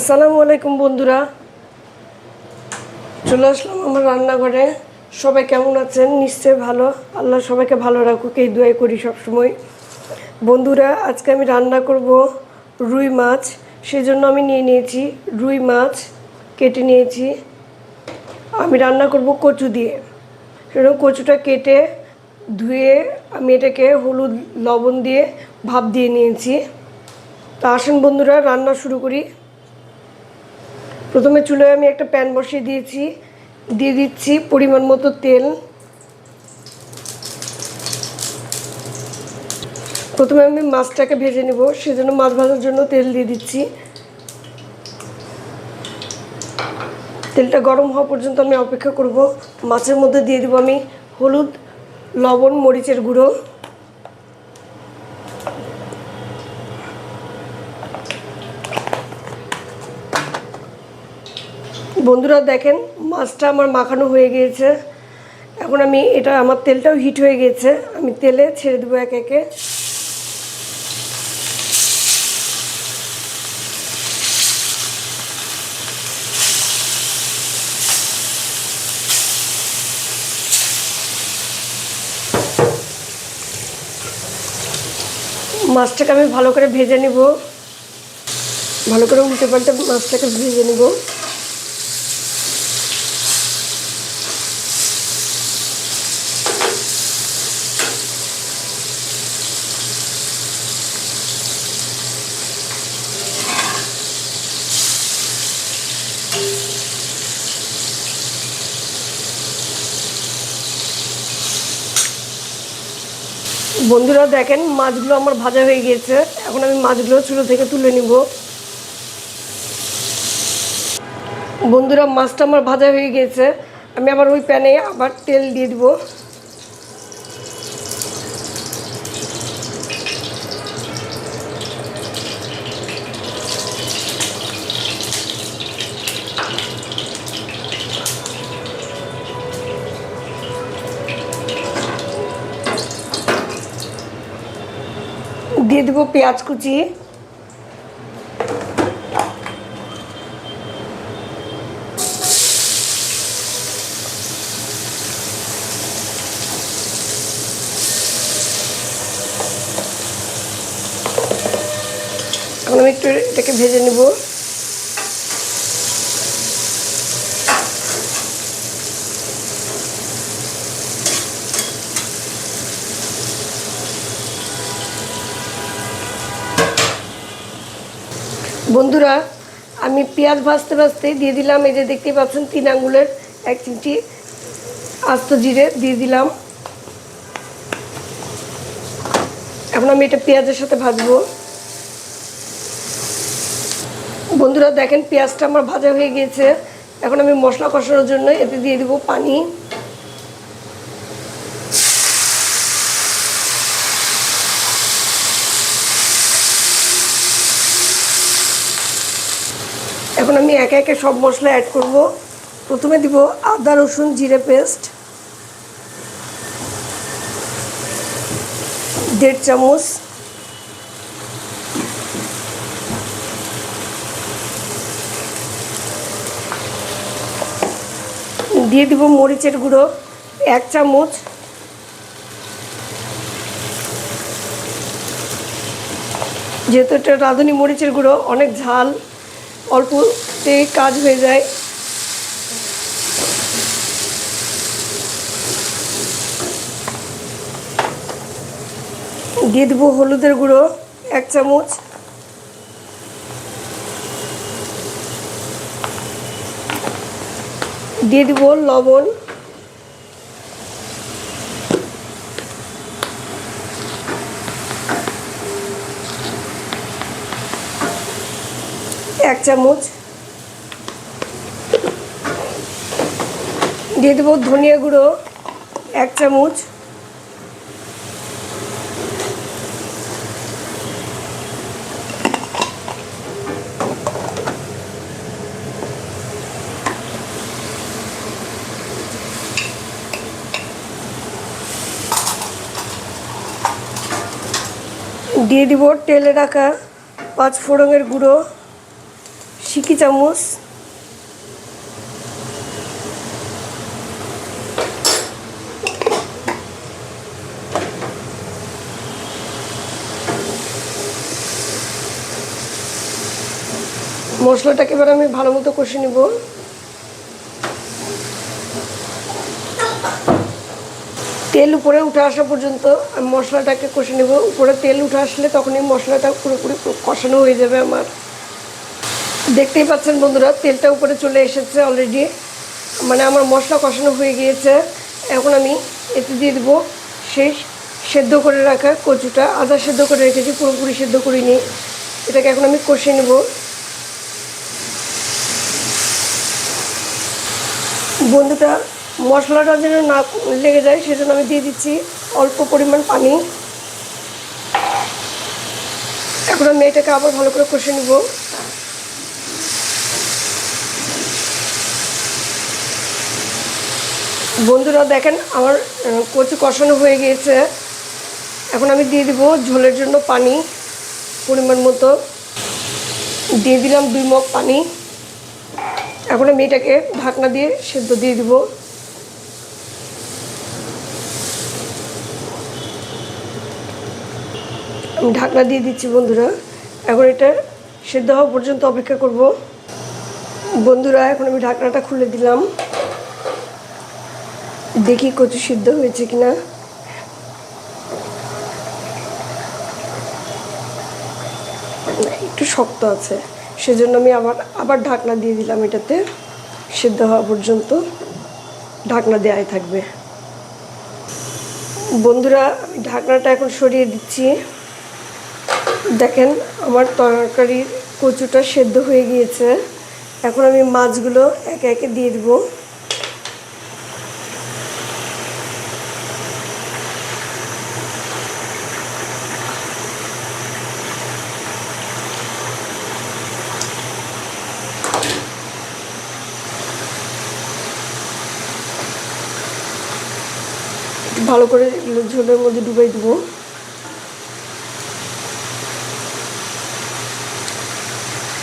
আসসালামু আলাইকুম বন্ধুরা। চলে আসলাম আমার রান্নাঘরে। সবাই কেমন আছেন? নিশ্চয়ই ভালো। আল্লাহ সবাইকে ভালো রাখুক, এই দোয়াই করি সবসময়। বন্ধুরা, আজকে আমি রান্না করব রুই মাছ। সেজন্য আমি নিয়ে নিয়েছি রুই মাছ, কেটে নিয়েছি। আমি রান্না করব কচু দিয়ে। সেজন্য কচুটা কেটে ধুয়ে আমি এটাকে হলুদ, লবণ দিয়ে ভাপ দিয়ে নিয়েছি। তা আসেন বন্ধুরা, রান্না শুরু করি। প্রথমে চুলোয় আমি একটা প্যান বসিয়ে দিয়েছি, দিয়ে দিচ্ছি পরিমাণ মতো তেল। প্রথমে আমি মাছটাকে ভেজে নেব, সেজন্য মাছ ভাজার জন্য তেল দিয়ে দিচ্ছি। তেলটা গরম হওয়া পর্যন্ত আমি অপেক্ষা করব। মাছের মধ্যে দিয়ে দেবো আমি হলুদ, লবণ, মরিচের গুঁড়ো। বন্ধুরা দেখেন, মাছটা আমার মাখানো হয়ে গিয়েছে। এখন আমি এটা, আমার তেলটাও হিট হয়ে গিয়েছে। আমি তেলে ছেড়ে দেবো এক একে। মাছটাকে আমি ভালো করে ভেজে নিব। ভালো করে উল্টে পাল্টে মাছটাকে ভেজে নিব। বন্ধুরা দেখেন, মাছগুলো আমার ভাজা হয়ে গিয়েছে। এখন আমি মাছগুলো চুলো থেকে তুলে নিব। বন্ধুরা, মাছটা আমার ভাজা হয়ে গিয়েছে। আমি আবার ওই প্যানে আবার তেল দিয়ে দিব। দিয়ে দেবো পেঁয়াজ কুচি। আমি একটু এটাকে ভেজে নেব। বন্ধুরা, আমি পেঁয়াজ ভাজতে ভাজতে দিয়ে দিলাম, এই যে দেখতেই পাচ্ছেন, তিন আঙ্গুলের এক চিমটি আস্ত জিরে দিয়ে দিলাম। এখন আমি এটা পেঁয়াজের সাথে ভাজবো। বন্ধুরা, দেখেন পেঁয়াজটা আমার ভাজা হয়ে গিয়েছে। এখন আমি মশলা কষানোর জন্য এতে দিয়ে দিব পানি। আমি একে একে সব মশলা অ্যাড করব। প্রথমে দিব আদা, রসুন, জিরে পেস্ট দেড় চামচ। দিয়ে দিব মরিচের গুঁড়ো, এক চামচ। যেহেতু এটা রাঁধুনি মরিচের গুঁড়ো, অনেক ঝাল। অল্পতেই কাজ হয়ে যায়। দিয়ে দেবো হলুদের গুঁড়ো এক চামচ। দিয়ে দেবো লবণ। এক চামচ। দিয়ে দেবো ধনিয়া গুঁড়ো এক চামচ। দিয়ে দিব তেলে রাখা পাঁচ ফোড়নের গুঁড়ো। ছিকি চামচ মশলাটাকে এবার আমি ভালো মতো কষে নিব। তেল উপরে উঠে আসা পর্যন্ত আমি মশলাটাকে কষে নেব। উপরে তেল উঠে আসলে তখনই মশলাটা পুরোপুরি কষানো হয়ে যাবে আমার। দেখতেই পাচ্ছেন বন্ধুরা, তেলটা উপরে চলে এসেছে অলরেডি মানে আমার মশলা কষানো হয়ে গিয়েছে। এখন আমি এতে দিয়ে দেবো শেষ সেদ্ধ করে রাখা কচুটা। আদা সেদ্ধ করে রেখেছি, পুরোপুরি সেদ্ধ করিনি। এটাকে এখন আমি কষে নেব। বন্ধুটা, মশলাটা যেন না লেগে যায়, সেজন্য আমি দিয়ে দিচ্ছি অল্প পরিমাণ পানি। এখন আমি এটাকে আবার ভালো করে কষে নেব। বন্ধুরা, দেখেন আমার কচু কষানো হয়ে গিয়েছে। এখন আমি দিয়ে দিব ঝোলের জন্য পানি, পরিমাণ মতো। দিয়ে দিলাম দুই মগ পানি। এখন আমি এটাকে ঢাকনা দিয়ে সেদ্ধ দিয়ে দিব। আমি ঢাকনা দিয়ে দিচ্ছি বন্ধুরা। এখন এটা সেদ্ধ হওয়া পর্যন্ত অপেক্ষা করব। বন্ধুরা, এখন আমি ঢাকনাটা খুলে দিলাম। দেখি কচু সিদ্ধ হয়েছে কিনা। একটু শক্ত আছে। সেজন্য আমি আবার আবার ঢাকনা দিয়ে দিলাম এটাতে। সিদ্ধ হওয়া পর্যন্ত ঢাকনা দেওয়াই থাকবে। বন্ধুরা, আমি ঢাকনাটা এখন সরিয়ে দিচ্ছি। দেখেন, আমার তরকারির কচুটা সেদ্ধ হয়ে গিয়েছে। এখন আমি মাছগুলো একে একে দিয়ে দেবো। ভালো করে ঝোলের মধ্যে ডুবাই দেবো।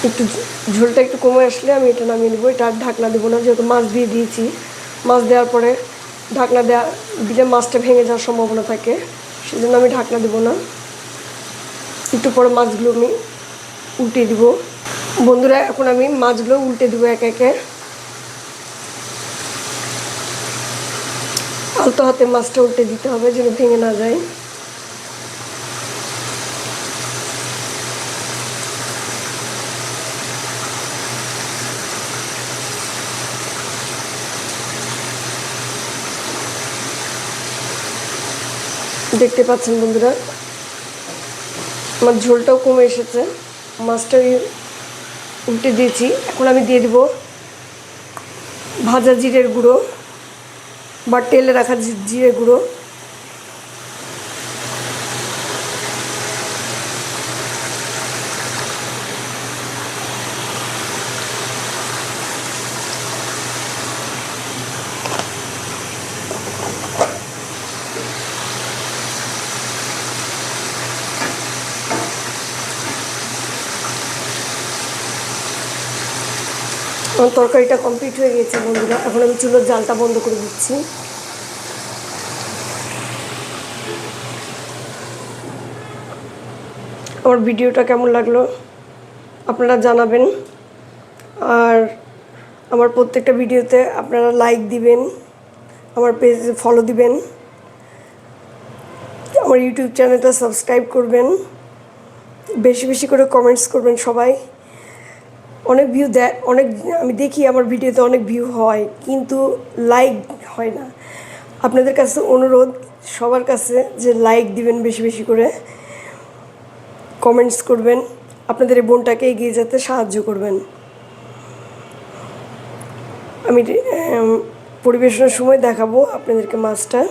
একটু ঝোলটা একটু কমে আসলে আমি এটা নামিয়ে নেব। এটা আর ঢাকনা দেবো না, যেহেতু মাছ দিয়ে দিয়েছি। মাছ দেওয়ার পরে ঢাকনা দেওয়া দিলে মাছটা ভেঙে যাওয়ার সম্ভাবনা থাকে, সেজন্য আমি ঢাকনা দেবো না। একটু পরে মাছগুলো আমি উল্টে দিব। বন্ধুরা, এখন আমি মাছগুলো উল্টে দেবো একে একে। আলতো হাতে মাছটা উল্টে দিতে হবে যেন ভেঙে না যায়। দেখতে পাচ্ছেন বন্ধুরা, আমার ঝোলটাও কমে এসেছে। মাছটা উল্টে দিয়েছি। এখন আমি দিয়ে দিব ভাজা জিরের গুঁড়ো। বা তেলে রাখা জিরে গুঁড়ো। আমার তরকারিটা কমপ্লিট হয়ে গেছে বন্ধুরা। এখন আমি চুলোর জালটা বন্ধ করে দিচ্ছি। আমার ভিডিওটা কেমন লাগল আপনারা জানাবেন। আর আমার প্রত্যেকটা ভিডিওতে আপনারা লাইক দিবেন, আমার পেজে ফলো দিবেন, আমার ইউটিউব চ্যানেলটা সাবস্ক্রাইব করবেন, বেশি বেশি করে কমেন্টস করবেন সবাই। অনেক ভিউ দেয় অনেক, আমি দেখি আমার ভিডিওতে অনেক ভিউ হয়, কিন্তু লাইক হয় না। আপনাদের কাছে অনুরোধ, সবার কাছে যে লাইক দিবেন বেশি বেশি করে কমেন্টস করবেন, আপনাদের এই বোনটাকে এগিয়ে যেতে সাহায্য করবেন। আমি পরিবেশনের সময় দেখাবো আপনাদেরকে মাছটা।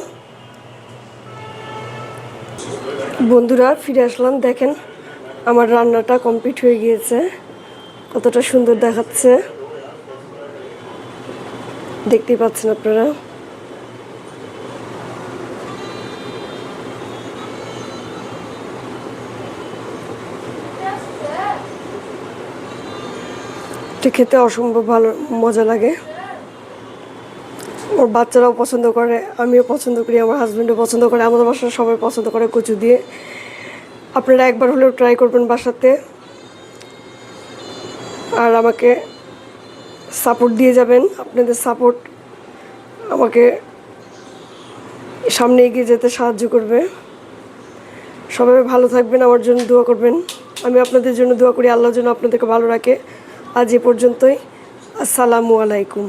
বন্ধুরা, ফিরে আসলাম, দেখেন, আমার রান্নাটা কমপ্লিট হয়ে গিয়েছে। কতটা সুন্দর দেখাচ্ছে। দেখতেই পাচ্ছেন আপনারা। খেতে অসম্ভব ভালো, মজা লাগে। ওর বাচ্চারাও পছন্দ করে, আমিও পছন্দ করি, আমার হাজব্যান্ডও পছন্দ করে, আমাদের বাসার সবাই পছন্দ করে কচু দিয়ে। আপনারা একবার হলেও ট্রাই করবেন বাসাতে। আর আমাকে সাপোর্ট দিয়ে যাবেন। আপনাদের সাপোর্ট আমাকে সামনে এগিয়ে যেতে সাহায্য করবে। সবাই ভালো থাকবেন, আমার জন্য দোয়া করবেন। আমি আপনাদের জন্য দোয়া করি আল্লাহর জন্য আপনাদেরকে ভালো রাখে। আজ এ পর্যন্তই। আসসালামু আলাইকুম।